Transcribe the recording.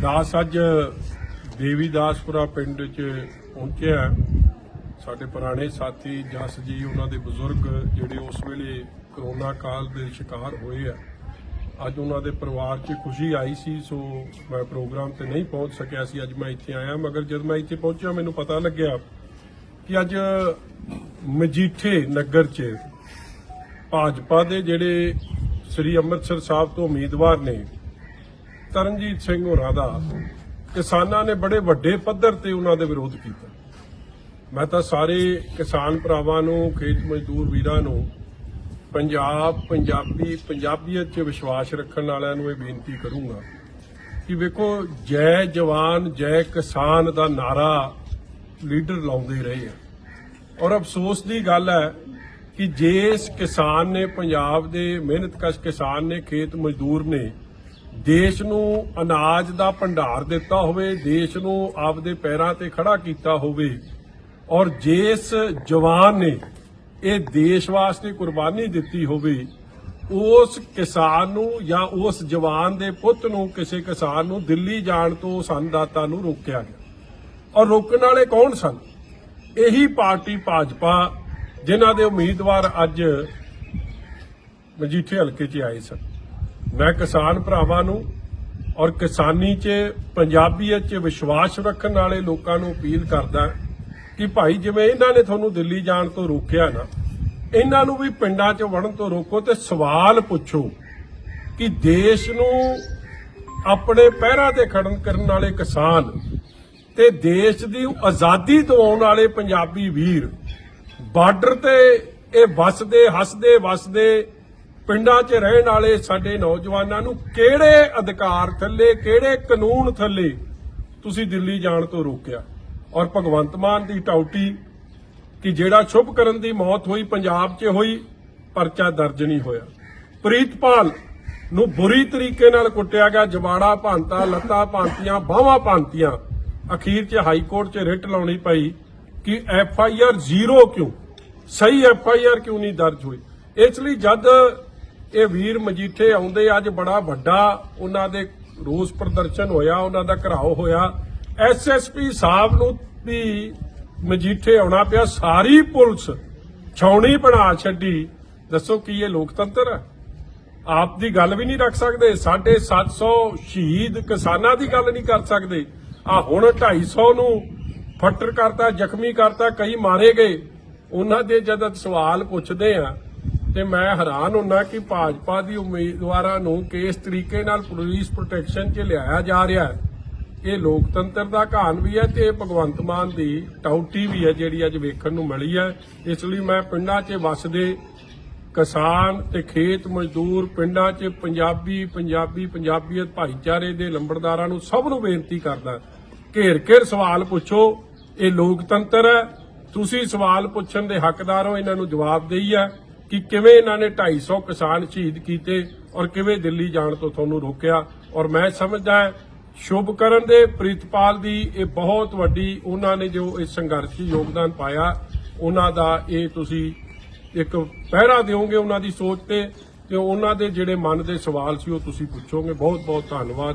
ਦਾਸ ਅੱਜ ਦੇਵੀਦਾਸਪੁਰਾ ਪਿੰਡ 'ਚ ਪਹੁੰਚਿਆ ਸਾਡੇ ਪੁਰਾਣੇ ਸਾਥੀ ਜਸ ਜੀ, ਉਹਨਾਂ ਦੇ ਬਜ਼ੁਰਗ ਜਿਹੜੇ ਉਸ ਵੇਲੇ ਕਰੋਨਾ ਕਾਲ ਦੇ ਸ਼ਿਕਾਰ ਹੋਏ ਆ। ਅੱਜ ਉਹਨਾਂ ਦੇ ਪਰਿਵਾਰ 'ਚ ਖੁਸ਼ੀ ਆਈ ਸੀ, ਸੋ ਮੈਂ ਪ੍ਰੋਗਰਾਮ ਤੇ ਨਹੀਂ ਪਹੁੰਚ ਸਕਿਆ ਸੀ। ਅੱਜ ਮੈਂ ਇੱਥੇ ਆਇਆ, ਮਗਰ ਜਦ ਮੈਂ ਇੱਥੇ ਪਹੁੰਚਿਆ, ਮੈਨੂੰ ਪਤਾ ਲੱਗਿਆ ਕਿ ਅੱਜ ਮਜੀਠੇ ਨਗਰ 'ਚ ਭਾਜਪਾ ਦੇ ਜਿਹੜੇ ਸ੍ਰੀ ਅੰਮ੍ਰਿਤਸਰ ਸਾਹਿਬ ਤੋਂ ਉਮੀਦਵਾਰ ਨੇ ਤਰਨਜੀਤ ਸਿੰਘ ਹੋਰਾਂ ਦਾ ਕਿਸਾਨਾਂ ਨੇ ਬੜੇ ਵੱਡੇ ਪੱਧਰ ਤੇ ਉਹਨਾਂ ਦੇ ਵਿਰੋਧ ਕੀਤਾ। ਮੈਂ ਤਾਂ ਸਾਰੇ ਕਿਸਾਨ ਭਰਾਵਾਂ ਨੂੰ, ਖੇਤ ਮਜ਼ਦੂਰ ਵੀਰਾਂ ਨੂੰ, ਪੰਜਾਬ, ਪੰਜਾਬੀ, ਪੰਜਾਬੀਅਤ 'ਚ ਵਿਸ਼ਵਾਸ ਰੱਖਣ ਵਾਲਿਆਂ ਨੂੰ ਇਹ ਬੇਨਤੀ ਕਰੂੰਗਾ ਕਿ ਵੇਖੋ, ਜੈ ਜਵਾਨ, ਜੈ ਕਿਸਾਨ ਦਾ ਨਾਰਾ ਲੀਡਰ ਲਾਉਂਦੇ ਰਹੇ ਆ। ਔਰ ਅਫਸੋਸ ਦੀ ਗੱਲ ਹੈ ਕਿ ਜਿਸ ਕਿਸਾਨ ਨੇ, ਪੰਜਾਬ ਦੇ ਮਿਹਨਤਕਸ਼ ਕਿਸਾਨ ਨੇ, ਖੇਤ ਮਜ਼ਦੂਰ ਨੇ ਦੇਸ਼ ਨੂੰ ਅਨਾਜ ਦਾ ਭੰਡਾਰ ਦਿੱਤਾ ਹੋਵੇ, ਦੇਸ਼ ਨੂੰ ਆਪਦੇ ਪੈਰਾਂ ਤੇ ਖੜਾ ਕੀਤਾ ਹੋਵੇ। ਔਰ ਜਿਸ ਜਵਾਨ ਨੇ ਇਹ ਦੇਸ਼ ਵਾਸਤੇ ਕੁਰਬਾਨੀ ਦਿੱਤੀ ਹੋਵੇ, ਉਸ ਕਿਸਾਨ ਨੂੰ ਜਾਂ ਉਸ ਜਵਾਨ ਦੇ ਪੁੱਤ ਨੂੰ, ਕਿਸੇ ਕਿਸਾਨ ਨੂੰ ਦਿੱਲੀ ਜਾਣ ਤੋਂ ਸੰਦਾਤਾ ਨੂੰ ਰੋਕਿਆ ਗਿਆ। ਔਰ ਰੋਕਣ ਵਾਲੇ ਕੌਣ ਸਨ? ਇਹੀ ਪਾਰਟੀ ਭਾਜਪਾ, ਜਿਨ੍ਹਾਂ ਦੇ ਉਮੀਦਵਾਰ ਅੱਜ ਮਜੀਠੇ ਹਲਕੇ 'ਚ ਆਏ ਸਨ। ਮੈਂ ਕਿਸਾਨ ਭਰਾਵਾਂ ਨੂੰ ਔਰ ਕਿਸਾਨੀ 'ਚ ਪੰਜਾਬੀਅਤ 'ਚ ਵਿਸ਼ਵਾਸ ਰੱਖਣ ਵਾਲੇ ਲੋਕਾਂ ਨੂੰ ਅਪੀਲ ਕਰਦਾ ਕਿ ਭਾਈ ਜਿਵੇਂ ਇਹਨਾਂ ਨੇ ਤੁਹਾਨੂੰ ਦਿੱਲੀ ਜਾਣ ਤੋਂ ਰੋਕਿਆ ਨਾ, ਇਹਨਾਂ ਨੂੰ ਵੀ ਪਿੰਡਾਂ 'ਚ ਵੜਨ ਤੋਂ ਰੋਕੋ ਤੇ ਸਵਾਲ ਪੁੱਛੋ ਕਿ ਦੇਸ਼ ਨੂੰ ਆਪਣੇ ਪੈਰਾਂ ਤੇ ਖੜਨ ਕਰਨ ਵਾਲੇ ਕਿਸਾਨ ਤੇ ਦੇਸ਼ ਦੀ ਆਜ਼ਾਦੀ ਦਿਵਾਉਣ ਵਾਲੇ ਪੰਜਾਬੀ ਵੀਰ, ਬਾਰਡਰ ਤੇ ਇਹ ਵਸਦੇ, ਹੱਸਦੇ, ਵਸਦੇ ਪਿੰਡਾਂ 'ਚ ਰਹਿਣ ਵਾਲੇ ਸਾਡੇ ਨੌਜਵਾਨਾਂ ਨੂੰ ਕਿਹੜੇ ਅਧਿਕਾਰ ਥੱਲੇ, ਕਿਹੜੇ ਕਾਨੂੰਨ ਥੱਲੇ ਤੁਸੀਂ ਦਿੱਲੀ ਜਾਣ ਤੋਂ ਰੋਕਿਆ? ਔਰ ਭਗਵੰਤ ਮਾਨ ਦੀ ਟਾਉਟੀ ਕਿ ਜਿਹੜਾ ਸ਼ੁਭ ਕਰਨ ਦੀ ਮੌਤ ਹੋਈ, ਪੰਜਾਬ 'ਚ ਹੋਈ, ਪਰਚਾ ਦਰਜ ਨਹੀਂ ਹੋਇਆ। ਪ੍ਰੀਤਪਾਲ ਨੂੰ ਬੁਰੀ ਤਰੀਕੇ ਨਾਲ ਕੁੱਟਿਆ ਗਿਆ, ਜਵਾੜਾ ਭਾਂਤਾ, ਲੱਤਾਂ ਭਾਂਤੀਆਂ, ਬਾਹਾਂ ਭਾਂਤੀਆਂ। ਅਖੀਰ 'ਚ ਹਾਈ ਕੋਰਟ 'ਚ ਰਿਟ ਲਾਉਣੀ ਪਈ ਕਿ ਐਫ ਆਈ ਆਰ ਜ਼ੀਰੋ ਕਿਉਂ? ਸਹੀ ਐਫ ਆਈ ਆਰ ਕਿਉਂ ਨਹੀਂ ਦਰਜ ਹੋਈ? ਇਸ ਲਈ ਜਦ ਇਹ ਵੀਰ ਮਜੀਠੇ ਆਉਂਦੇ, ਅੱਜ ਬੜਾ ਵੱਡਾ ਉਹਨਾਂ ਦੇ ਰੋਸ ਪ੍ਰਦਰਸ਼ਨ ਹੋਇਆ, ਉਹਨਾਂ ਦਾ ਘਰਾਓ ਹੋਇਆ। ਐਸਐਸਪੀ ਸਾਹਿਬ ਨੂੰ ਵੀ ਮਜੀਠੇ ਆਉਣਾ ਪਿਆ, ਸਾਰੀ ਪੁਲਿਸ ਛਾਉਣੀ ਬਣਾ ਛੱਡੀ। ਦੱਸੋ ਕੀ ਇਹ ਲੋਕਤੰਤਰ ਹੈ? ਆਪ ਦੀ ਗੱਲ ਵੀ ਨਹੀਂ ਰੱਖ ਸਕਦੇ 750 ਸ਼ਹੀਦ ਕਿਸਾਨਾਂ ਦੀ ਗੱਲ ਨਹੀਂ ਕਰ ਸਕਦੇ। ਆ ਹੁਣ 250 ਨੂੰ ਫੱਟਰ ਕਰਤਾ, ਜ਼ਖਮੀ ਕਰਤਾ, ਕਈ ਮਾਰੇ ਗਏ। ਉਹਨਾਂ ਦੇ ਜਦ ਸਵਾਲ ਪੁੱਛਦੇ ਆ ਤੇ ਮੈਂ ਹੈਰਾਨ ਹੁੰਨਾ ਕਿ ਭਾਜਪਾ ਦੀ ਉਮੀਦਵਾਰਾਂ ਨੂੰ ਕਿਸ ਤਰੀਕੇ ਨਾਲ ਪੁਲਿਸ ਪ੍ਰੋਟੈਕਸ਼ਨ 'ਚ ਲਿਆਇਆ ਜਾ ਰਿਹਾ ਹੈ? ਇਹ ਲੋਕਤੰਤਰ ਦਾ ਘਾਣ ਵੀ ਹੈ ਤੇ ਇਹ ਭਗਵੰਤ ਮਾਨ ਦੀ ਟਾਉਟੀ ਵੀ ਹੈ, ਜਿਹੜੀ ਅੱਜ ਵੇਖਣ ਨੂੰ ਮਿਲੀ ਹੈ। ਇਸ ਲਈ ਮੈਂ ਪਿੰਡਾਂ 'ਚ ਵਸਦੇ ਕਿਸਾਨ ਤੇ ਖੇਤ ਮਜ਼ਦੂਰ, ਪਿੰਡਾਂ 'ਚ ਪੰਜਾਬੀ ਪੰਜਾਬੀ, ਪੰਜਾਬੀਅਤ ਭਾਈਚਾਰੇ ਦੇ ਲੰਬੜਦਾਰਾਂ ਨੂੰ ਸਭ ਨੂੰ ਬੇਨਤੀ ਕਰਦਾ ਘੇਰ ਘੇਰ ਸਵਾਲ ਪੁੱਛੋ, ਇਹ ਲੋਕਤੰਤਰ ਹੈ? ਤੁਸੀਂ ਸਵਾਲ ਪੁੱਛਣ ਦੇ ਹੱਕਦਾਰ ਹੋ, ਇਹਨਾਂ ਨੂੰ ਜਵਾਬ ਦੇਈ ਹੈ। ਕਿ ਕਿਵੇਂ ਇਹਨਾਂ ਨੇ 250 ਕਿਸਾਨ ਸ਼ਹੀਦ ਕੀਤੇ ਔਰ ਕਿਵੇਂ ਦਿੱਲੀ ਜਾਣ ਤੋਂ ਤੁਹਾਨੂੰ ਰੋਕਿਆ। ਔਰ ਮੈਂ ਸਮਝਦਾ ਹਾਂ, ਸ਼ੁਭ ਕਰਨ ਦੇ ਪ੍ਰੀਤਪਾਲ ਦੀ ਇਹ ਬਹੁਤ ਵੱਡੀ ਉਹਨਾਂ ਨੇ ਜੋ ਇਸ ਸੰਘਰਸ਼ 'ਚ ਯੋਗਦਾਨ ਪਾਇਆ, ਉਹਨਾਂ ਦਾ ਇਹ ਤੁਸੀਂ ਇੱਕ ਪਹਿਰਾ ਦਿਓਗੇ ਉਹਨਾਂ ਦੀ ਸੋਚ ਤੇ ਤੇ ਉਹਨਾਂ ਦੇ ਜਿਹੜੇ ਮਨ ਦੇ ਸਵਾਲ ਸੀ ਉਹ ਤੁਸੀਂ ਪੁੱਛੋਗੇ। ਬਹੁਤ ਬਹੁਤ ਧੰਨਵਾਦ।